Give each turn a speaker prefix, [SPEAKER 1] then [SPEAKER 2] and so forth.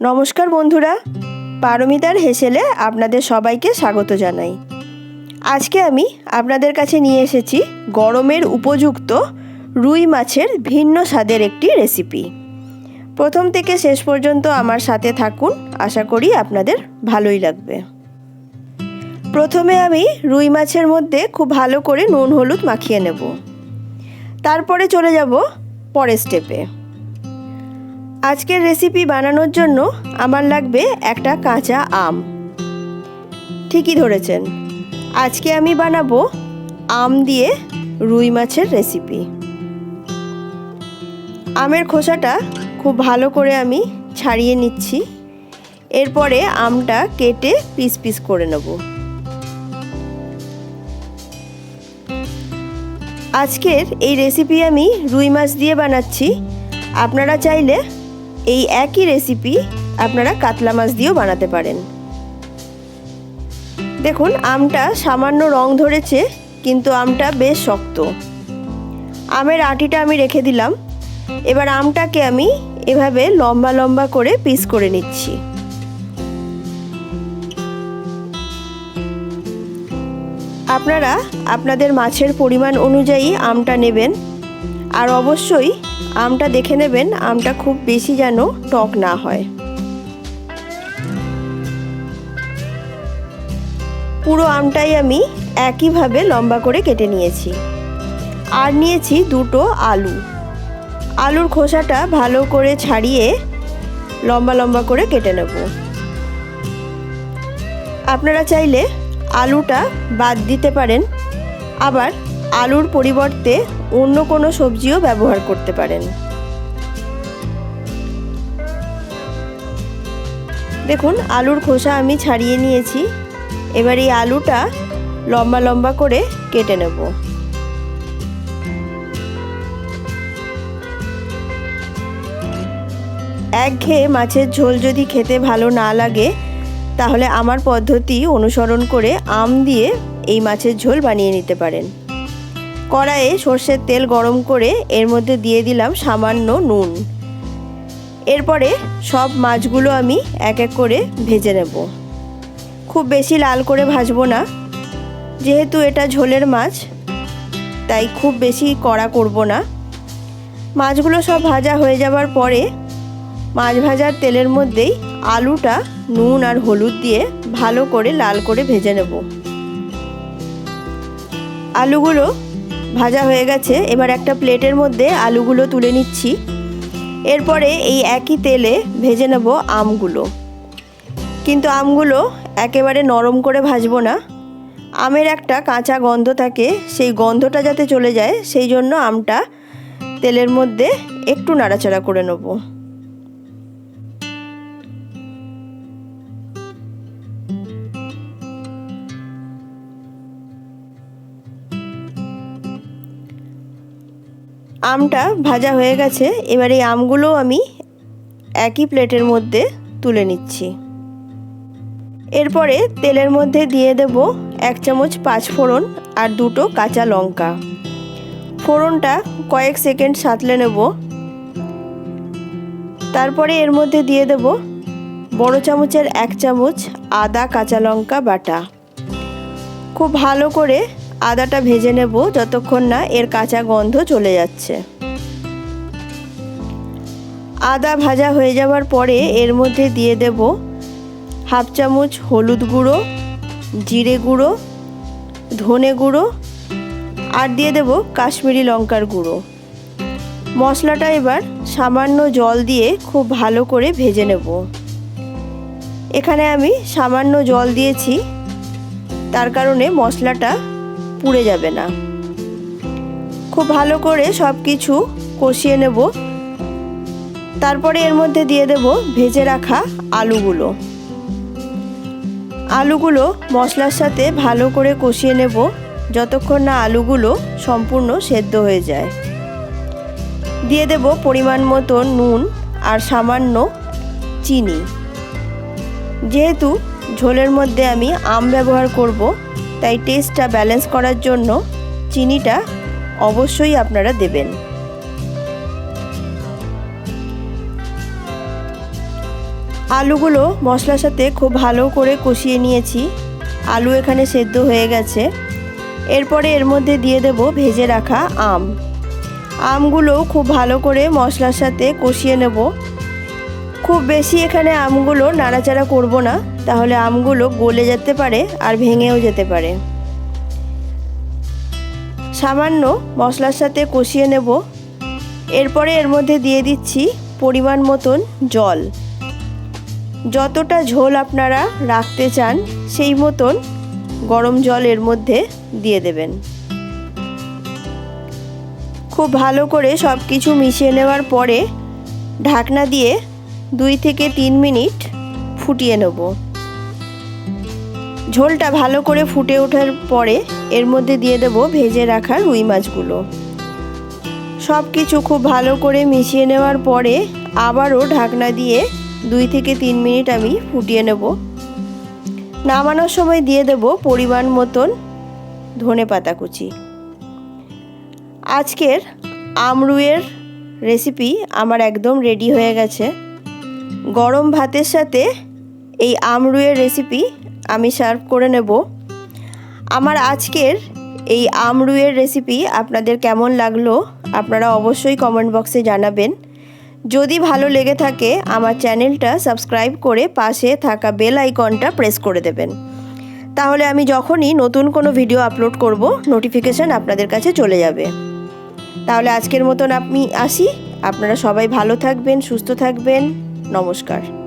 [SPEAKER 1] নমস্কার বন্ধুরা, পারমিতার হেসেলে আপনাদের সবাইকে স্বাগত জানাই। আজকে আমি আপনাদের কাছে নিয়ে এসেছি গরমের উপযুক্ত রুই মাছের ভিন্ন স্বাদের একটি রেসিপি। প্রথম থেকে শেষ পর্যন্ত আমার সাথে থাকুন, আশা করি আপনাদের ভালোই লাগবে। প্রথমে আমি রুই মাছের মধ্যে খুব ভালো করে নুন হলুদ মাখিয়ে নেব। তারপরে চলে যাব পরের স্টেপে আজকের রেসিপি বানানোর জন্য আমার লাগবে একটা কাঁচা আম। ঠিকই ধরেছেন। আজকে আমি বানাবো আম দিয়ে রুই মাছের রেসিপি আমের খোসাটা খুব ভালো করে আমি ছাড়িয়ে নিচ্ছি। এরপরে আমটা কেটে পিস পিস করে নেব। আজকের এই রেসিপি আমি রুই মাছ দিয়ে বানাচ্ছি। আপনারা চাইলে এই একই রেসিপি আপনারা কাতলা মাছ দিয়েও বানাতে পারেন। দেখুন, আমটা সামান্য রং ধরেছে, কিন্তু আমটা বেশ শক্ত। আমের আটিটা আমি রেখে দিলাম। এবার আমটাকে আমি এভাবে লম্বা লম্বা করে পিস করে নিচ্ছি। আপনারা আপনাদের মাছের পরিমাণ অনুযায়ী আমটা নেবেন। আর অবশ্যই আমটা দেখে নেবেন, আমটা খুব বেশি যেন টক না হয়। পুরো আমটাই আমি একইভাবে লম্বা করে কেটে নিয়েছি। আর নিয়েছি দুটো আলু। আলুর খোসাটা ভালো করে ছাড়িয়ে লম্বা লম্বা করে কেটে নেব। আপনারা চাইলে আলুটা বাদ দিতে পারেন, আবার আলুর পরিবর্তে অন্য কোনো সবজিও ব্যবহার করতে পারেন। দেখুন, আলুর খোসা আমি ছাড়িয়ে নিয়েছি। এবার এই আলুটা লম্বা লম্বা করে কেটে নেব। একঘেয়ে মাছের ঝোল যদি খেতে ভালো না লাগে, তাহলে আমার পদ্ধতি অনুসরণ করে আম দিয়ে এই মাছের ঝোল বানিয়ে নিতে পারেন। কড়াইয়ে সর্ষের তেল গরম করে এর মধ্যে দিয়ে দিলাম সামান্য নুন। এরপরে সব মাছগুলো আমি এক এক করে ভেজে নেব। খুব বেশি লাল করে ভাজবো না। যেহেতু এটা ঝোলের মাছ, তাই খুব বেশি কড়া করব না। মাছগুলো সব ভাজা হয়ে যাবার পরে মাছ ভাজার তেলের মধ্যেই আলুটা, নুন আর হলুদ দিয়ে ভালো করে লাল করে ভেজে নেব। আলুগুলো ভাজা হয়ে গেছে। এবার একটা প্লেটের মধ্যে আলুগুলো তুলে নিচ্ছি। এরপরে এই একই তেলে ভেজে নেব আমগুলো। কিন্তু আমগুলো একেবারে নরম করে ভাজবো না। আমের একটা কাঁচা গন্ধ থাকে, সেই গন্ধটা যাতে চলে যায়, সেই জন্য আমটা তেলের মধ্যে একটু নাড়াচাড়া করে নেব। আমটা ভাজা হয়ে গেছে। এবার এই আমগুলো আমি একই প্লেটের মধ্যে তুলে নিচ্ছি। এরপরে তেলের মধ্যে দিয়ে দেব এক চামচ পাঁচ ফোড়ন আর দুটো কাঁচা লঙ্কা। ফোড়নটা কয়েক সেকেন্ড সাঁতলে নেব। তারপরে এর মধ্যে দিয়ে দেব বড় চামচের এক চামচ আদা কাঁচা লঙ্কা বাটা। খুব ভালো করে আদাটা ভেজে নেব যতক্ষণ না এর কাঁচা গন্ধ চলে যাচ্ছে। আদা ভাজা হয়ে যাওয়ার পরে এর মধ্যে দিয়ে দেব হাফ চামচ হলুদ গুঁড়ো, জিরে গুঁড়ো, ধনে গুঁড়ো আর দিয়ে দেব কাশ্মীরি লঙ্কার গুঁড়ো। মশলাটা এবার সামান্য জল দিয়ে খুব ভালো করে ভেজে নেব। এখানে আমি সামান্য জল দিয়েছি, তার কারণে মশলাটা পুড়ে যাবে না। খুব ভালো করে সব কিছু কষিয়ে নেব। তারপরে এর মধ্যে দিয়ে দেব ভেজে রাখা আলুগুলো। আলুগুলো মশলার সাথে ভালো করে কষিয়ে নেব যতক্ষণ না আলুগুলো সম্পূর্ণ সেদ্ধ হয়ে যায়। দিয়ে দেব পরিমাণ মতো নুন আর সামান্য চিনি। যেহেতু ঝোলের মধ্যে আমি আম ব্যবহার করব তাই টেস্টটা ব্যালেন্স করার জন্য চিনিটা অবশ্যই আপনারা দেবেন। আলুগুলো মশলার সাথে খুব ভালো করে কষিয়ে নিয়েছি। আলু এখানে সেদ্ধ হয়ে গেছে। এরপরে এর মধ্যে দিয়ে দেব ভেজে রাখা আম। আমগুলো খুব ভালো করে মশলার সাথে কষিয়ে নেব। খুব বেশি এখানে আমগুলো নাড়াচাড়া করব না। তাহলে আমগুলো গলে যেতে পারে আর ভেঙেও যেতে পারে। সামান্য মশলার সাথে কষিয়ে নেব। এরপরে এর মধ্যে দিয়ে দিচ্ছি পরিমাণ মতন জল। যতটা ঝোল আপনারা রাখতে চান, সেই মতন গরম জল এর মধ্যে দিয়ে দেবেন। খুব ভালো করে সব কিছু মিশিয়ে নেওয়ার পরে ঢাকনা দিয়ে দুই থেকে তিন মিনিট ফুটিয়ে নেব। ঝোলটা ভালো করে ফুটে ওঠার পরে এর মধ্যে দিয়ে দেব ভেজে রাখা রুই মাছগুলো। সব কিছু খুব ভালো করে মিশিয়ে নেওয়ার পরে আবারও ঢাকনা দিয়ে দুই থেকে তিন মিনিট আমি ফুটিয়ে নেব। নামানোর সময় দিয়ে দেব পরিমাণ মতন ধনে পাতা কুচি। আজকের আমরুয়ের রেসিপি আমার একদম রেডি হয়ে গেছে। গরম ভাতের সাথে এই আমরুয়ের রেসিপি আমি সার্ভ করে নেব। আমার আজকের এই আমরুয়ের রেসিপি আপনাদের কেমন লাগল আপনারা অবশ্যই কমেন্ট বক্সে জানাবেন। যদি ভালো লেগে থাকে, আমার চ্যানেলটা সাবস্ক্রাইব করে পাশে থাকা বেল আইকনটা প্রেস করে দেবেন। তাহলে আমি যখনই নতুন কোনো ভিডিও আপলোড করব নোটিফিকেশান আপনাদের কাছে চলে যাবে। তাহলে আজকের মতন আপনি আসি। আপনারা সবাই ভালো থাকবেন, সুস্থ থাকবেন। নমস্কার।